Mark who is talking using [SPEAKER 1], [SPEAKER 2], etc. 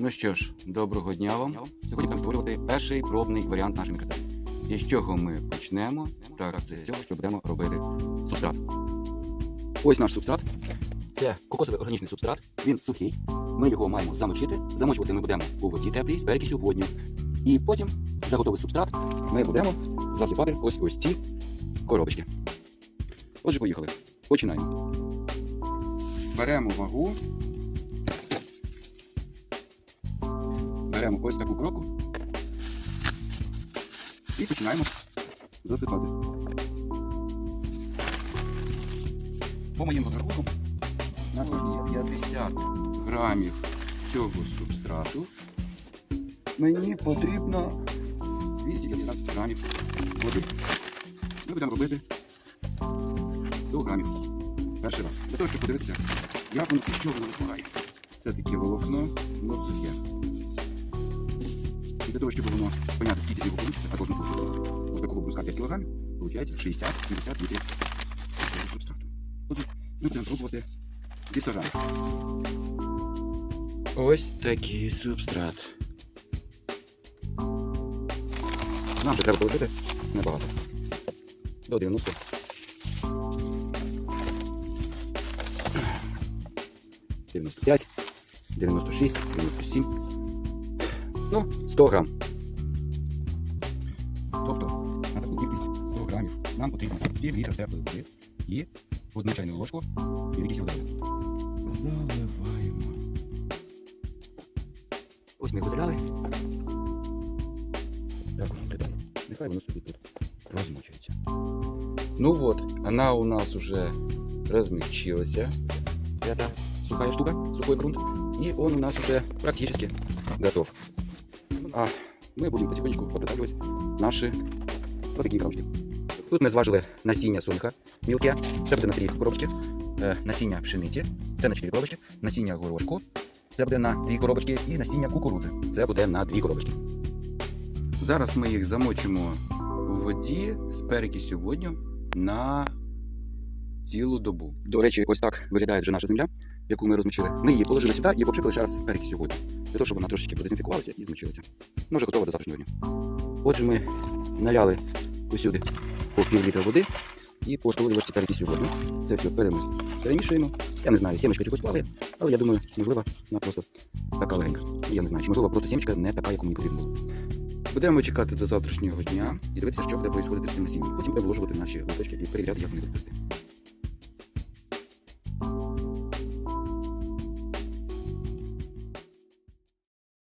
[SPEAKER 1] Ну що ж, доброго дня вам. Сьогодні будемо створювати перший пробний варіант нашої мікроземи. І з чого ми почнемо? Так, це з цього, що будемо робити субстрат. Ось наш субстрат. Це кокосовий органічний субстрат. Він сухий. Ми його маємо замочити. Замочувати ми будемо у воді теплій з перекисю водню. І потім вже готовий субстрат ми будемо засипати ось ось ці коробочки. Отже, поїхали. Починаємо. Беремо вагу. Беремо ось таку кроку і починаємо засипати. По моїм розрахункам на кожні 50 грамів цього субстрату мені потрібно 250 грамів води. Ми будемо робити 100 грамів. Перший раз. Для того, щоб подивитися, як воно і що воно випливає. Це таке волокно. І для того, щоб воно поняти, скільки його вийде, а кожну кожну ось такого бруска 5 кг, виходить 60-70 літрів цього субстрату. Отже, ми будемо пробувати зі 100 грамів. Ось такий субстрат. Нам ще треба положити небагато. До 90. Дев'яносто п'ять, дев'яносто шість, дев'яносто сім. Ну, 100 грам. Тобто на таку кількість 100 грамів нам потрібно пів літра теплої води і одну чайну ложку кількість води. Заливаємо. Ось ми його заляли. Так, придано. Нехай воно собі тут розмочується. Ну вот, она у нас уже размягчилась. Это сухая штука, сухой грунт. И он у нас уже практически готов. А ми будемо потихонечку подготавливать наші вот такі коробочки. Тут ми зважили насіння соняха мілке. Це буде на 3 коробочки. Е, насіння пшениці. Це на 4 коробочки. Насіння горошку. Це буде на 2 коробочки. І насіння кукурудзи. Це буде на 2 коробочки. Зараз ми їх замочимо у воді з перекисю водню на цілу добу. До речі, ось так виглядає вже наша земля, яку ми розмочили. Ми її положили сюди і попшикали ще раз перекисю водню. Для того, щоб вона трошечки продезінфікувалася і змочилася. Ну, вже готова до завтрашнього дня. Отже, ми наляли усюди по пів літра води і по столовій ложці перекисю водню. Це все перемішуємо. Я не знаю, сімечка чогось плаває, але я думаю, можливо, вона просто така легенька. Я не знаю, чи можливо просто сімечка не така, яку мені потрібно було. Будемо чекати до завтрашнього дня і дивитися, що буде відбуватися з цим насінням. Потім буде наші лоточки і перевіряти, як вони будуть.